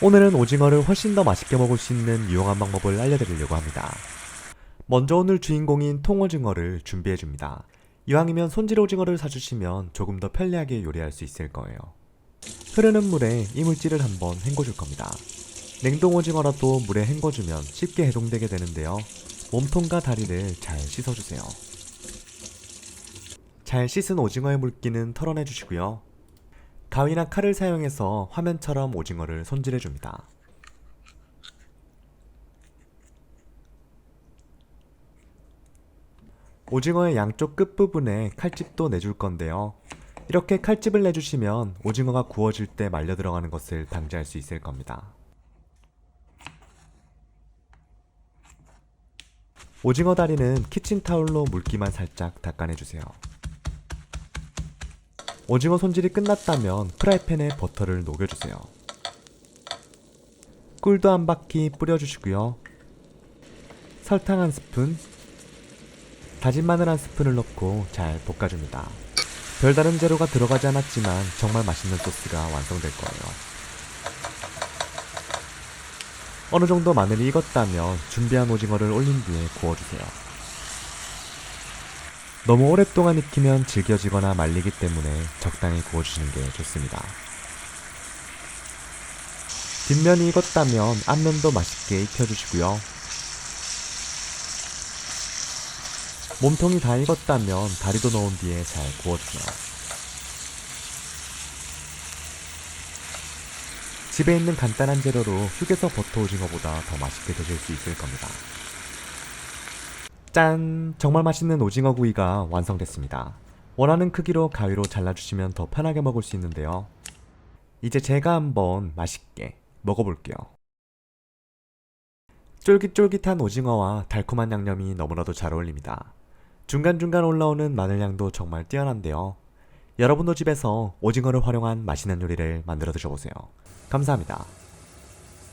오늘은 오징어를 훨씬 더 맛있게 먹을 수 있는 유용한 방법을 알려드리려고 합니다. 먼저 오늘 주인공인 통오징어를 준비해줍니다. 이왕이면 손질 오징어를 사주시면 조금 더 편리하게 요리할 수 있을 거예요. 흐르는 물에 이물질을 한번 헹궈줄 겁니다. 냉동 오징어라도 물에 헹궈주면 쉽게 해동되게 되는데요. 몸통과 다리를 잘 씻어주세요. 잘 씻은 오징어의 물기는 털어내 주시고요. 가위나 칼을 사용해서 화면처럼 오징어를 손질해 줍니다. 오징어의 양쪽 끝부분에 칼집도 내줄 건데요. 이렇게 칼집을 내주시면 오징어가 구워질 때 말려 들어가는 것을 방지할 수 있을 겁니다. 오징어 다리는 키친타올로 물기만 살짝 닦아내주세요. 오징어 손질이 끝났다면 프라이팬에 버터를 녹여주세요. 꿀도 한 바퀴 뿌려주시고요. 설탕 한 스푼, 다진 마늘 한 스푼을 넣고 잘 볶아줍니다. 별다른 재료가 들어가지 않았지만 정말 맛있는 소스가 완성될 거예요. 어느 정도 마늘이 익었다면 준비한 오징어를 올린 뒤에 구워주세요. 너무 오랫동안 익히면 질겨지거나 말리기 때문에 적당히 구워주시는 게 좋습니다. 뒷면이 익었다면 앞면도 맛있게 익혀주시고요. 몸통이 다 익었다면 다리도 넣은 뒤에 잘 구워주세요. 집에 있는 간단한 재료로 휴게소 버터 오징어보다 더 맛있게 드실 수 있을 겁니다. 짠! 정말 맛있는 오징어 구이가 완성됐습니다. 원하는 크기로 가위로 잘라주시면 더 편하게 먹을 수 있는데요. 이제 제가 한번 맛있게 먹어볼게요. 쫄깃쫄깃한 오징어와 달콤한 양념이 너무나도 잘 어울립니다. 중간중간 올라오는 마늘향도 정말 뛰어난데요. 여러분도 집에서 오징어를 활용한 맛있는 요리를 만들어 드셔보세요. 감사합니다.